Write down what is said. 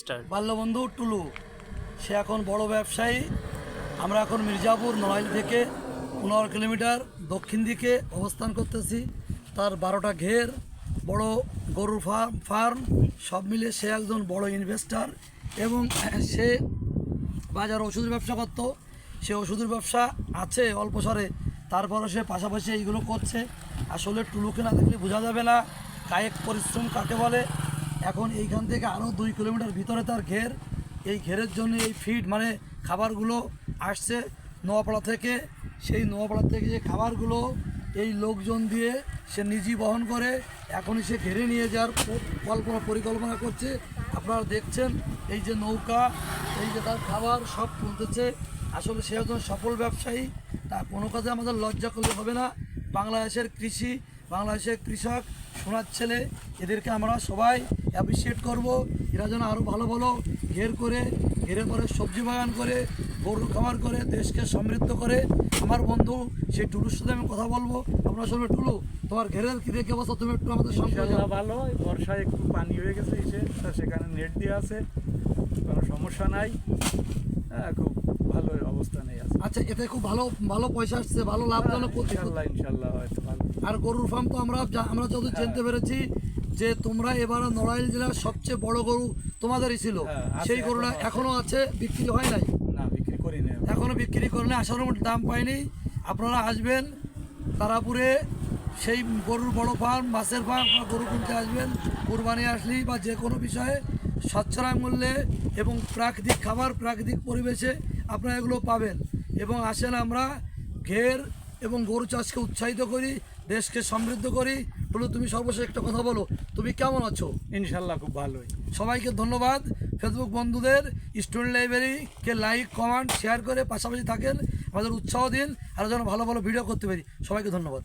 Start. বাল্যবন্ধু টুলু, সে এখন বড় ব্যবসায়ী। আমরা এখন মির্জাপুর নড়াইল থেকে পনেরো কিলোমিটার দক্ষিণ দিকে অবস্থান করতেছি। তার বারোটা ঘের, বড় গরুর ফার্ম ফার্ম, সব মিলে সে একজন বড় ইনভেস্টার এবং সে বাজার ওষুধের ব্যবসা করত। সে ওষুধের ব্যবসা আছে অল্প সরে তারপরে সে পাশাপাশি এইগুলো করছে। আসলে টুলুকে না দেখলে বোঝা যাবে না, কায়েক পরিশ্রম কাকে বলে এখন এইখান থেকে আরও দুই কিলোমিটার ভিতরে তার ঘের। এই ঘেরের জন্য এই ফিড মানে খাবারগুলো আসছে নোয়াপাড়া থেকে। সেই নোয়াপাড়া থেকে যে খাবারগুলো এই লোকজন দিয়ে সে নিজেই বহন করে, এখনই সে ঘেরে নিয়ে যাওয়ার কল্পনা পরিকল্পনা করছে। আপনারা দেখছেন, এই যে নৌকা, এই যে তার খাবার সব তুলতেছে। আসলে সে একজন সফল ব্যবসায়ী, তা কোনো কাজে আমাদের লজ্জা করলে হবে না। বাংলাদেশের কৃষি বাংলাদেশের কৃষক, সোনার ছেলে, এদেরকে আমরা সবাই অ্যাপ্রিসিয়েট করব। এরা যেন আরও ভালো ভালো ঘের করে, ঘেরে করে সবজি বাগান করে, গরুর খামার করে, দেশকে সমৃদ্ধ করে। আমার বন্ধু সেই টুলুর সাথে আমি কথা বলব। আপনার সঙ্গে টুলু, তোমার ঘেরের কি দেখে বসো? তুমি একটু আমাদের সঙ্গে ভালো বর্ষায় একটু পানি হয়ে গেছে এসে সেখানে নেট দিয়ে আছে, কোনো সমস্যা নাই। খুব ভালো অবস্থানে আছে। আচ্ছা এতে খুব ভালো ভালো পয়সা আসছে ভালো লাভজনক ইনশাল্লাহ ইনশাল্লাহ হয়তো ভালো। আর গরুর ফার্ম তো আমরা আমরা যত জানতে পেরেছি যে তোমরা এবার নড়াইল জেলার সবচেয়ে বড় গরু তোমাদেরই ছিল। হ্যাঁ, সেই গরুটা এখনও আছে। বিক্রি হয় নাই? না বিক্রি করি না এখনও বিক্রি করলে আসার দাম পাইনি। আপনারা আসবেন তারাপুরে সেই গরুর বড় ফার্ম মাছের ফার্ম বা গরু কিনতে আসবেন। কোরবানি আসলেই বা যে কোনো বিষয়ে স্বচ্ছরায় মূল্যে এবং প্রাকৃতিক খাবার প্রাকৃতিক পরিবেশে আপনারা এগুলো পাবেন। এবং আসেন আমরা ঘের এবং গরু চাষকে উৎসাহিত করি দেশকে সমৃদ্ধ করি। বলো তুমি সর্বশেষ একটা কথা বলো। তুমি কেমন আছো? ইনশাল্লাহ খুব ভালোই। সবাইকে ধন্যবাদ। ফেসবুক বন্ধুদের স্টুডেন্ট লাইব্রেরিকে লাইক কমেন্ট শেয়ার করে পাশাপাশি থাকেন। আমাদের উৎসাহ দিন। আর যেন ভালো ভালো ভিডিও করতে পারি। সবাইকে ধন্যবাদ।